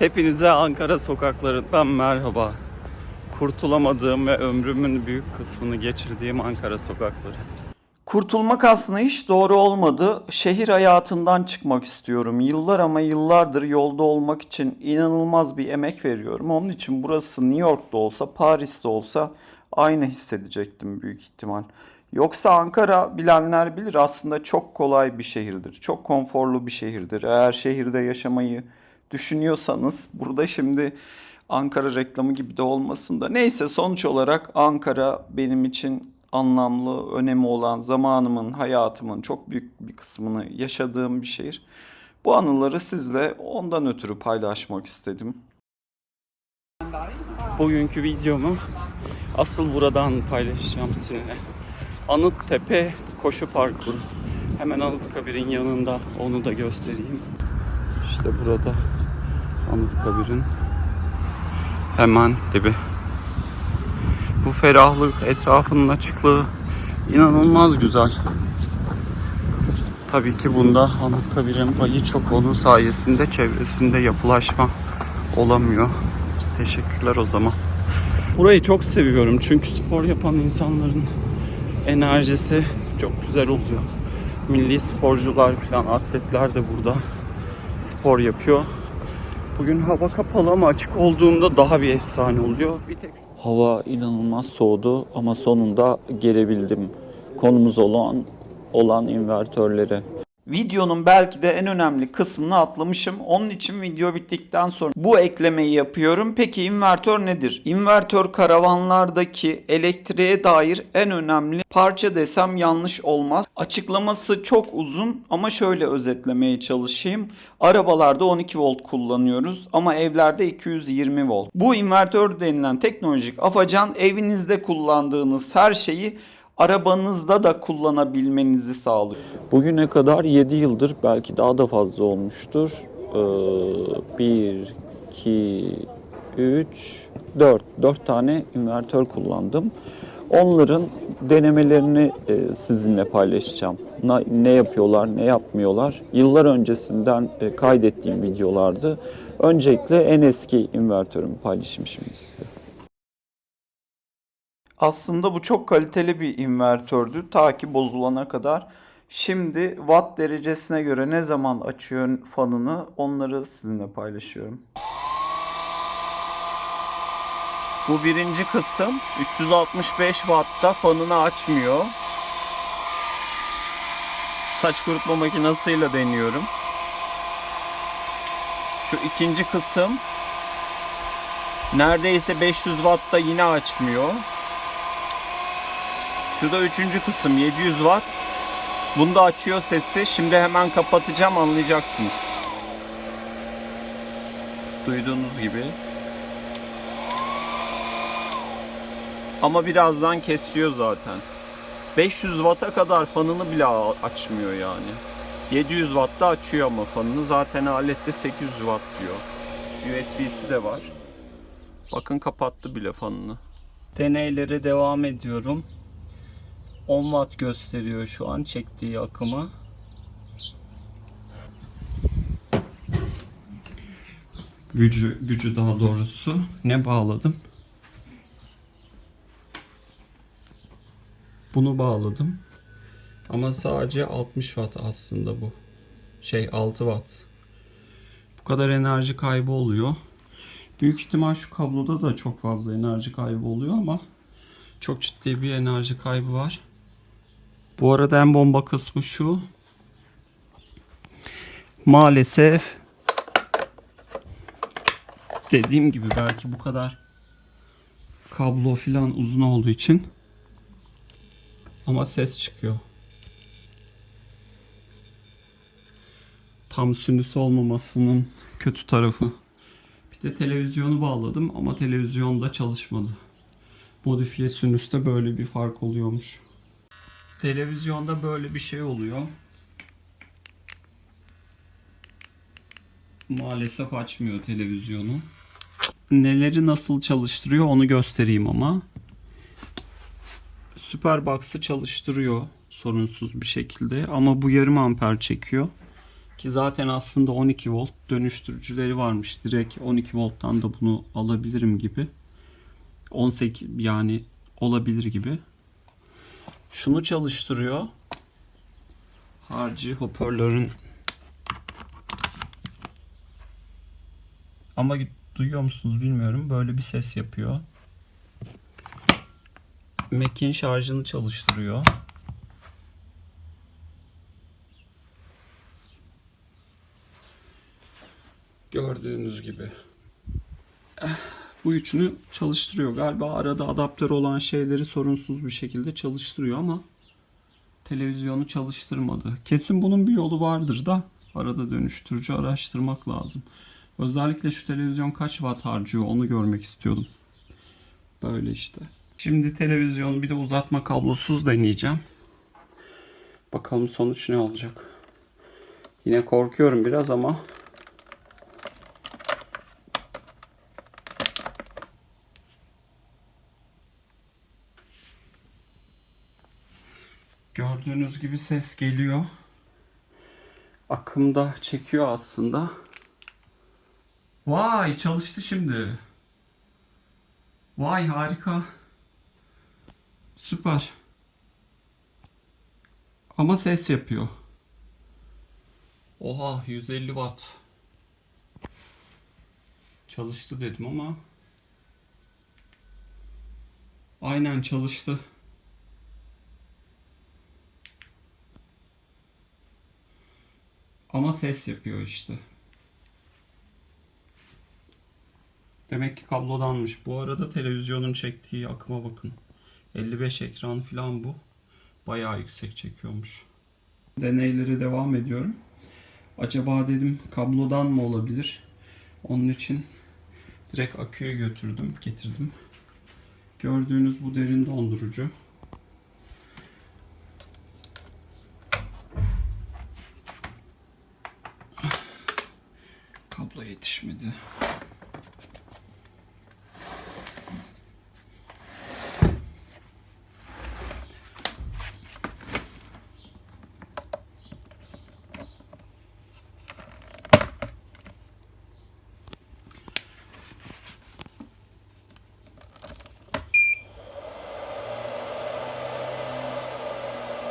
Hepinize Ankara sokaklarından merhaba. Kurtulamadığım ve ömrümün büyük kısmını geçirdiğim Ankara sokakları. Kurtulmak aslında hiç doğru olmadı. Şehir hayatından çıkmak istiyorum. Yıllar ama yıllardır yolda olmak için inanılmaz bir emek veriyorum. Onun için burası New York'ta olsa, Paris'te olsa aynı hissedecektim büyük ihtimal. Yoksa Ankara bilenler bilir aslında çok kolay bir şehirdir. Çok konforlu bir şehirdir. Eğer şehirde yaşamayı düşünüyorsanız burada şimdi Ankara reklamı gibi de olmasın da neyse sonuç olarak Ankara benim için anlamlı, önemi olan zamanımın, hayatımın çok büyük bir kısmını yaşadığım bir şehir. Bu anıları sizle ondan ötürü paylaşmak istedim. Bugünkü videomu asıl buradan paylaşacağım sizinle. Anıttepe koşu parkuru. Hemen Anıtkabir'in yanında onu da göstereyim. İşte burada Anıtkabir'in hemen dibi. Bu ferahlık, etrafının açıklığı inanılmaz güzel. Tabii ki bunda Anıtkabir'in payı çok onun sayesinde çevresinde yapılaşma olamıyor. Teşekkürler o zaman. Burayı çok seviyorum çünkü spor yapan insanların enerjisi çok güzel oluyor. Milli sporcular falan atletler de burada spor yapıyor. Bugün hava kapalı ama açık olduğunda daha bir efsane oluyor. Bir tek Hava inanılmaz soğudu ama sonunda gelebildim. Konumuz olan olan invertörleri. Videonun belki de en önemli kısmını atlamışım. Onun için video bittikten sonra bu eklemeyi yapıyorum. Peki invertör nedir? İnvertör karavanlardaki elektriğe dair en önemli parça desem yanlış olmaz. Açıklaması çok uzun ama şöyle özetlemeye çalışayım. Arabalarda 12 volt kullanıyoruz ama evlerde 220 volt. Bu invertör denilen teknolojik afacan evinizde kullandığınız her şeyi arabanızda da kullanabilmenizi sağlıyor. Bugüne kadar 7 yıldır belki daha da fazla olmuştur. Ee, 1, 2, 3, 4. 4 tane invertör kullandım. Onların denemelerini e, sizinle paylaşacağım. Ne yapıyorlar, ne yapmıyorlar. Yıllar öncesinden e, kaydettiğim videolardı. Öncelikle en eski invertörümü paylaşayım şimdi size. Aslında bu çok kaliteli bir invertördü ta ki bozulana kadar. Şimdi watt derecesine göre ne zaman açıyor fanını onları sizinle paylaşıyorum. Bu birinci kısım 365 wattta fanını açmıyor. Saç kurutma makinesiyle deniyorum. Şu ikinci kısım neredeyse 500 wattta yine açmıyor. Şurada üçüncü kısım 700 watt. Bunda açıyor sesi. Şimdi hemen kapatacağım anlayacaksınız. Duyduğunuz gibi. Ama birazdan kesiyor zaten. 500 watt'a kadar fanını bile açmıyor yani. 700 watt'ta açıyor ama fanını. Zaten alette 800 watt diyor. USB'si de var. Bakın kapattı bile fanını. deneylere devam ediyorum. 10 watt gösteriyor şu an çektiği akımı. Gücü, gücü daha doğrusu ne bağladım? Bunu bağladım. Ama sadece 60 watt aslında bu. Şey 6 watt. Bu kadar enerji kaybı oluyor. Büyük ihtimal şu kabloda da çok fazla enerji kaybı oluyor ama çok ciddi bir enerji kaybı var. Bu arada en bomba kısmı şu. Maalesef dediğim gibi belki bu kadar kablo filan uzun olduğu için ama ses çıkıyor. Tam sinüs olmamasının kötü tarafı. Bir de televizyonu bağladım ama televizyonda çalışmadı. Modifiye sinüste böyle bir fark oluyormuş. Televizyonda böyle bir şey oluyor. Maalesef açmıyor televizyonu. Neleri nasıl çalıştırıyor onu göstereyim ama. Superbox'ı çalıştırıyor sorunsuz bir şekilde ama bu yarım amper çekiyor. Ki zaten aslında 12 volt dönüştürücüleri varmış. Direkt 12 volttan da bunu alabilirim gibi. 18 yani olabilir gibi. Şunu çalıştırıyor. Harcı hoparlörün ama duyuyor musunuz bilmiyorum. Böyle bir ses yapıyor. Mac'in şarjını çalıştırıyor. Gördüğünüz gibi. Bu üçünü çalıştırıyor. Galiba arada adaptör olan şeyleri sorunsuz bir şekilde çalıştırıyor ama televizyonu çalıştırmadı. Kesin bunun bir yolu vardır da arada dönüştürücü araştırmak lazım. Özellikle şu televizyon kaç watt harcıyor onu görmek istiyordum. Böyle işte. Şimdi televizyonu bir de uzatma kablosuz deneyeceğim. Bakalım sonuç ne olacak. Yine korkuyorum biraz ama Gördüğünüz gibi ses geliyor. Akımda çekiyor aslında. Vay çalıştı şimdi. Vay harika. Süper. Ama ses yapıyor. Oha 150 watt. Çalıştı dedim ama aynen çalıştı. Ama ses yapıyor işte. Demek ki kablodanmış. Bu arada televizyonun çektiği akıma bakın. 55 ekran falan bu. Bayağı yüksek çekiyormuş. Deneyleri devam ediyorum. Acaba dedim kablodan mı olabilir? Onun için direkt aküye götürdüm, getirdim. Gördüğünüz bu derin dondurucu. Kablo yetişmedi.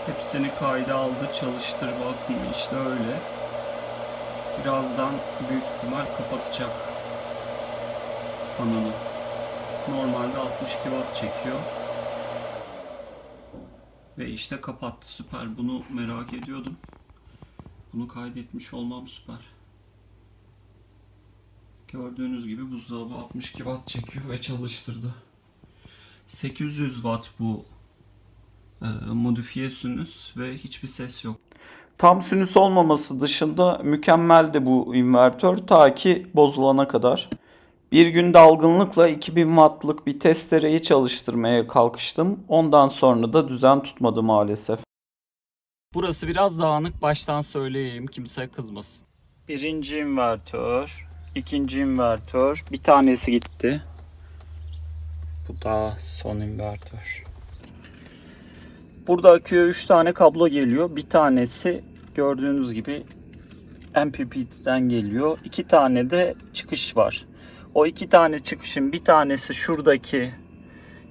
Hepsini kayda aldı, çalıştır bakın işte öyle. Birazdan büyük ihtimal kapatacak fanını. Normalde 62 watt çekiyor. Ve işte kapattı süper. Bunu merak ediyordum. Bunu kaydetmiş olmam süper. Gördüğünüz gibi buzdolabı 62 watt çekiyor ve çalıştırdı. 800 watt bu e, modifiye sinüs ve hiçbir ses yok. Tam sinüs olmaması dışında mükemmeldi bu invertör ta ki bozulana kadar. Bir gün dalgınlıkla 2000 wattlık bir testereyi çalıştırmaya kalkıştım. Ondan sonra da düzen tutmadı maalesef. Burası biraz dağınık baştan söyleyeyim kimse kızmasın. Birinci invertör, ikinci invertör, bir tanesi gitti. Bu da son invertör. Burada aküye 3 tane kablo geliyor. Bir tanesi gördüğünüz gibi MPPT'den geliyor. İki tane de çıkış var. O iki tane çıkışın bir tanesi şuradaki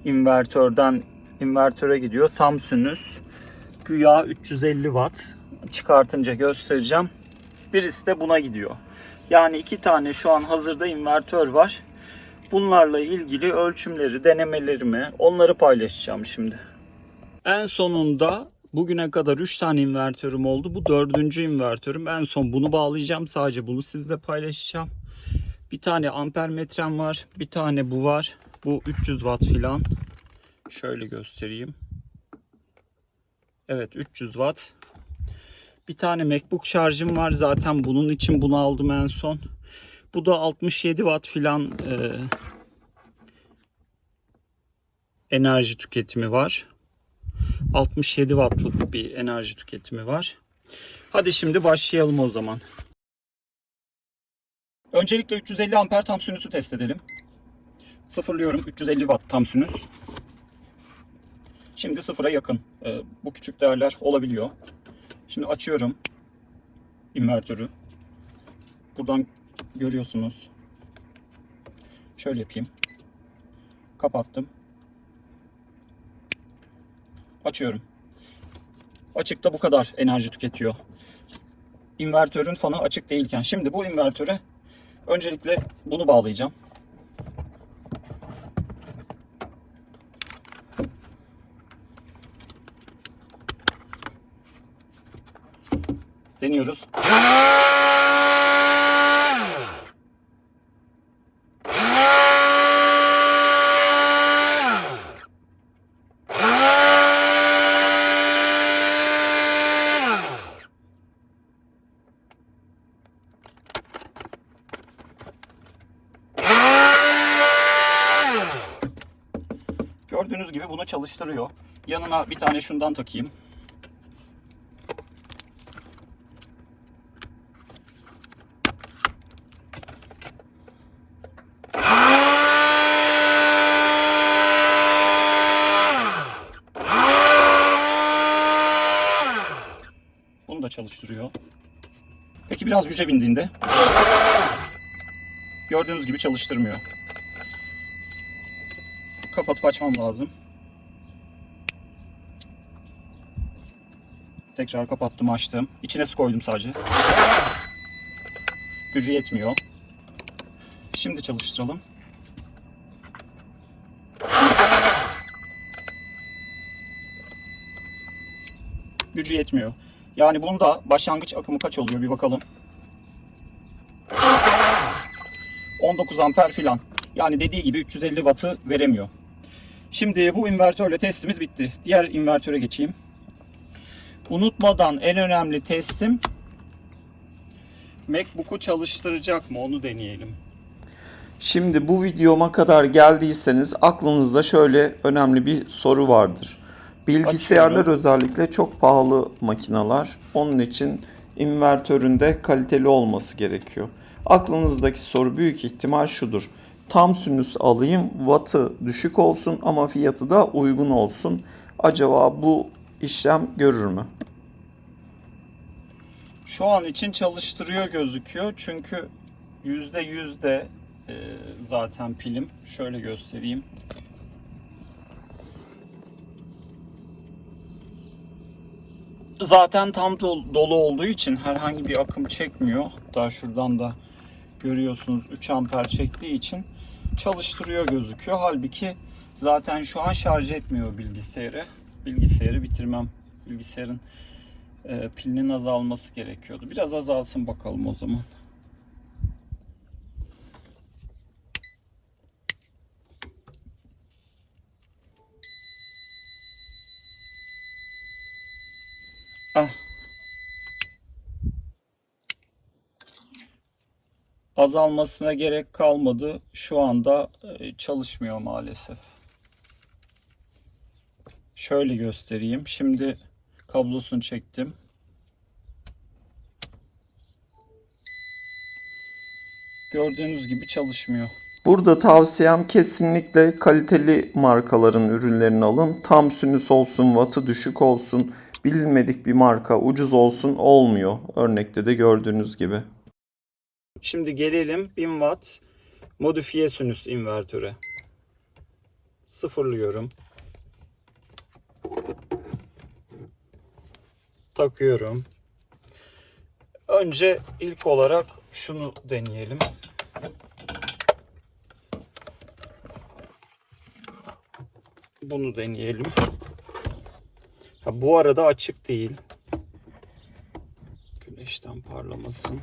invertörden invertöre gidiyor. Tam sinüs. Güya 350 watt. Çıkartınca göstereceğim. Birisi de buna gidiyor. Yani iki tane şu an hazırda invertör var. Bunlarla ilgili ölçümleri, denemelerimi onları paylaşacağım şimdi. En sonunda bugüne kadar 3 tane invertörüm oldu. Bu dördüncü invertörüm. En son bunu bağlayacağım. Sadece bunu sizle paylaşacağım. Bir tane amper metrem var. Bir tane bu var. Bu 300 watt filan. Şöyle göstereyim. Evet 300 watt. Bir tane MacBook şarjım var. Zaten bunun için bunu aldım en son. Bu da 67 watt filan e, enerji tüketimi var. 67 wattlık bir enerji tüketimi var. Hadi şimdi başlayalım o zaman. Öncelikle 350 amper tam sinüsü test edelim. Sıfırlıyorum 350 watt tam. Şimdi sıfıra yakın. Ee, bu küçük değerler olabiliyor. Şimdi açıyorum. invertörü. Buradan görüyorsunuz. Şöyle yapayım. Kapattım. Açıyorum. Açıkta bu kadar enerji tüketiyor. İnvertörün fanı açık değilken. Şimdi bu invertöre öncelikle bunu bağlayacağım. Deniyoruz. Gördüğünüz gibi bunu çalıştırıyor. Yanına bir tane şundan takayım. Bunu da çalıştırıyor. Peki biraz güce bindiğinde gördüğünüz gibi çalıştırmıyor. Kapatıp açmam lazım. Tekrar kapattım açtım. İçine su koydum sadece. Gücü yetmiyor. Şimdi çalıştıralım. Gücü yetmiyor. Yani bunda başlangıç akımı kaç oluyor bir bakalım. 19 amper filan. Yani dediği gibi 350 wattı veremiyor. Şimdi bu invertörle testimiz bitti. Diğer invertöre geçeyim. Unutmadan en önemli testim MacBook'u çalıştıracak mı onu deneyelim. Şimdi bu videoma kadar geldiyseniz aklınızda şöyle önemli bir soru vardır. Bilgisayarlar Açıyorum. özellikle çok pahalı makineler. Onun için invertöründe kaliteli olması gerekiyor. Aklınızdaki soru büyük ihtimal şudur. Tam sinüs alayım, wattı düşük olsun ama fiyatı da uygun olsun. Acaba bu işlem görür mü? Şu an için çalıştırıyor gözüküyor. Çünkü %100 de e, zaten pilim. Şöyle göstereyim. Zaten tam dol- dolu olduğu için herhangi bir akım çekmiyor. Hatta şuradan da görüyorsunuz 3 amper çektiği için çalıştırıyor gözüküyor. Halbuki zaten şu an şarj etmiyor bilgisayarı. Bilgisayarı bitirmem. Bilgisayarın e, pilinin azalması gerekiyordu. Biraz azalsın bakalım o zaman. Ah. Azalmasına gerek kalmadı. Şu anda e, çalışmıyor maalesef. Şöyle göstereyim. Şimdi kablosunu çektim. Gördüğünüz gibi çalışmıyor. Burada tavsiyem kesinlikle kaliteli markaların ürünlerini alın. Tam sinüs olsun, wattı düşük olsun, bilinmedik bir marka ucuz olsun olmuyor. Örnekte de gördüğünüz gibi. Şimdi gelelim 1000 watt modifiye sinüs invertöre. Sıfırlıyorum. Takıyorum. Önce ilk olarak şunu deneyelim. Bunu deneyelim. Ha, bu arada açık değil. Güneşten parlamasın.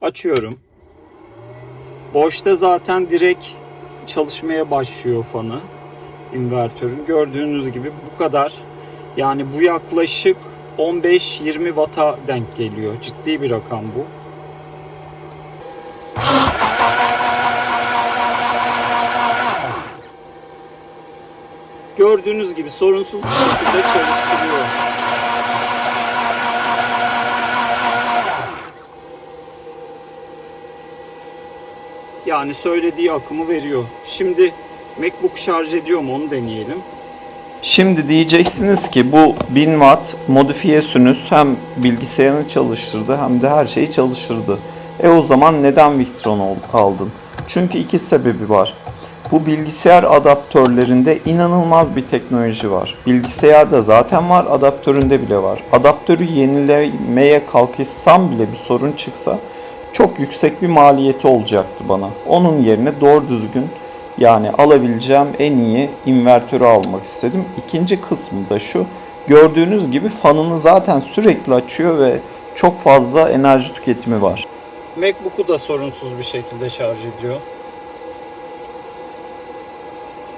Açıyorum. Boşta zaten direkt çalışmaya başlıyor fanı invertörün. Gördüğünüz gibi bu kadar. Yani bu yaklaşık 15-20 Watt'a denk geliyor. Ciddi bir rakam bu. Gördüğünüz gibi sorunsuz bir şekilde çalıştırıyor. Yani söylediği akımı veriyor. Şimdi MacBook şarj ediyor mu onu deneyelim. Şimdi diyeceksiniz ki bu 1000 watt modifiye sünüz hem bilgisayarını çalıştırdı hem de her şeyi çalıştırdı. E o zaman neden Victron aldın? Çünkü iki sebebi var. Bu bilgisayar adaptörlerinde inanılmaz bir teknoloji var. Bilgisayarda zaten var, adaptöründe bile var. Adaptörü yenilemeye kalkışsam bile bir sorun çıksa çok yüksek bir maliyeti olacaktı bana. Onun yerine doğru düzgün yani alabileceğim en iyi invertörü almak istedim. İkinci kısmı da şu. Gördüğünüz gibi fanını zaten sürekli açıyor ve çok fazla enerji tüketimi var. MacBook'u da sorunsuz bir şekilde şarj ediyor.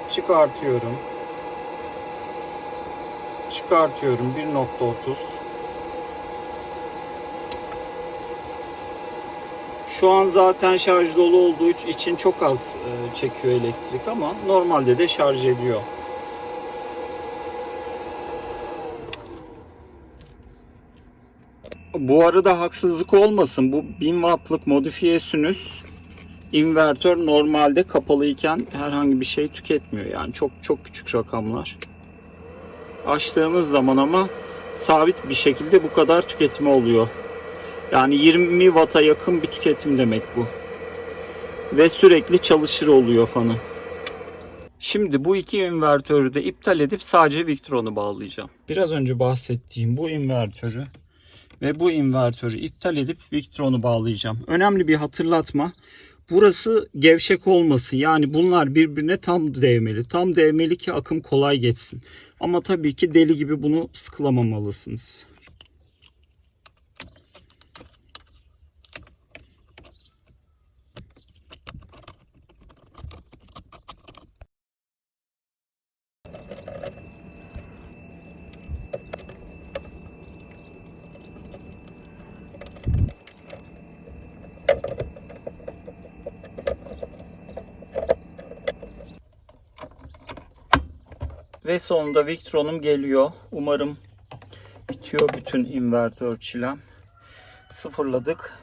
Çıkartıyorum. Çıkartıyorum 1.30. Şu an zaten şarj dolu olduğu için çok az e, çekiyor elektrik ama normalde de şarj ediyor. Bu arada haksızlık olmasın. Bu 1000 wattlık modifiye sinüs invertör normalde kapalıyken herhangi bir şey tüketmiyor. Yani çok çok küçük rakamlar. Açtığınız zaman ama sabit bir şekilde bu kadar tüketimi oluyor. Yani 20 watt'a yakın bir tüketim demek bu. Ve sürekli çalışır oluyor fanı. Şimdi bu iki invertörü de iptal edip sadece Victron'u bağlayacağım. Biraz önce bahsettiğim bu invertörü ve bu invertörü iptal edip Victron'u bağlayacağım. Önemli bir hatırlatma. Burası gevşek olmasın. Yani bunlar birbirine tam değmeli. Tam değmeli ki akım kolay geçsin. Ama tabii ki deli gibi bunu sıkılamamalısınız. Ve sonunda Victron'um geliyor. Umarım bitiyor bütün invertör çilem. Sıfırladık.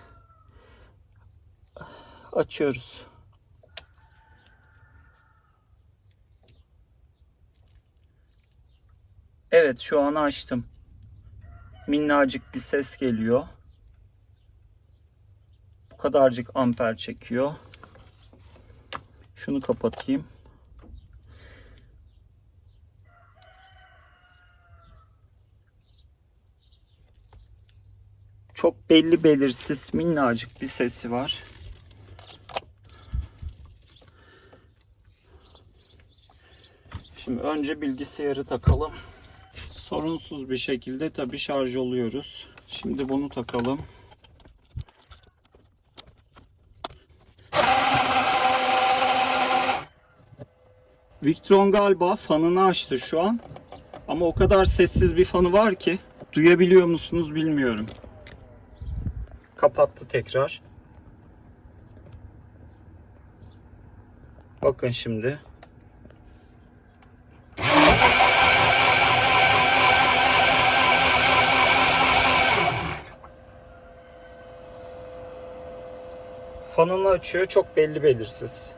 Açıyoruz. Evet şu an açtım. Minnacık bir ses geliyor. Bu kadarcık amper çekiyor. Şunu kapatayım. Çok belli belirsiz minnacık bir sesi var. Şimdi önce bilgisayarı takalım. Sorunsuz bir şekilde tabi şarj oluyoruz. Şimdi bunu takalım. Victron galiba fanını açtı şu an. Ama o kadar sessiz bir fanı var ki duyabiliyor musunuz bilmiyorum. Kapattı tekrar. Bakın şimdi. Fanını açıyor çok belli belirsiz.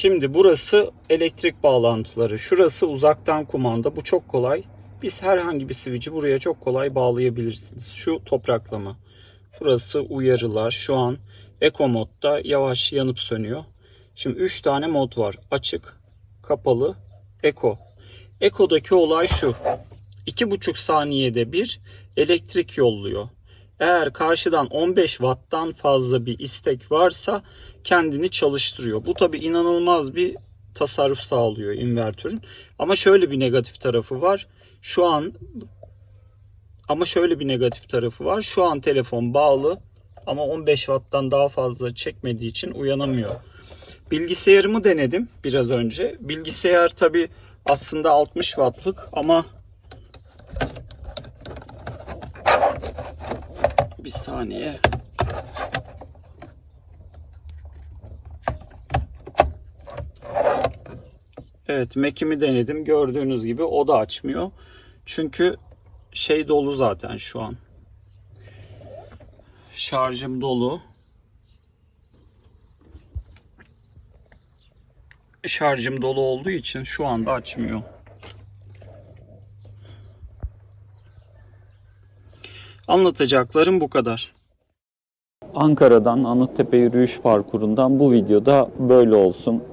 Şimdi burası elektrik bağlantıları. Şurası uzaktan kumanda. Bu çok kolay. Biz herhangi bir switch'i buraya çok kolay bağlayabilirsiniz. Şu topraklama. Burası uyarılar. Şu an Eco modda yavaş yanıp sönüyor. Şimdi 3 tane mod var. Açık, kapalı, Eco. Eco'daki olay şu. 2,5 saniyede bir elektrik yolluyor. Eğer karşıdan 15 watttan fazla bir istek varsa kendini çalıştırıyor. Bu tabi inanılmaz bir tasarruf sağlıyor invertörün. Ama şöyle bir negatif tarafı var. Şu an ama şöyle bir negatif tarafı var. Şu an telefon bağlı ama 15 watttan daha fazla çekmediği için uyanamıyor. Bilgisayarımı denedim biraz önce. Bilgisayar tabi aslında 60 wattlık ama bir saniye. Evet Mac'imi denedim. Gördüğünüz gibi o da açmıyor. Çünkü şey dolu zaten şu an. Şarjım dolu. Şarjım dolu olduğu için şu anda açmıyor. Anlatacaklarım bu kadar. Ankara'dan Anıttepe yürüyüş parkurundan bu videoda böyle olsun.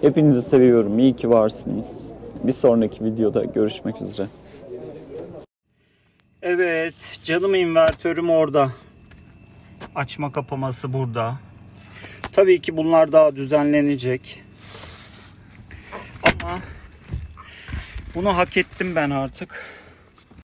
Hepinizi seviyorum. İyi ki varsınız. Bir sonraki videoda görüşmek üzere. Evet, canım invertörüm orada. Açma kapaması burada. Tabii ki bunlar daha düzenlenecek. Ama bunu hak ettim ben artık.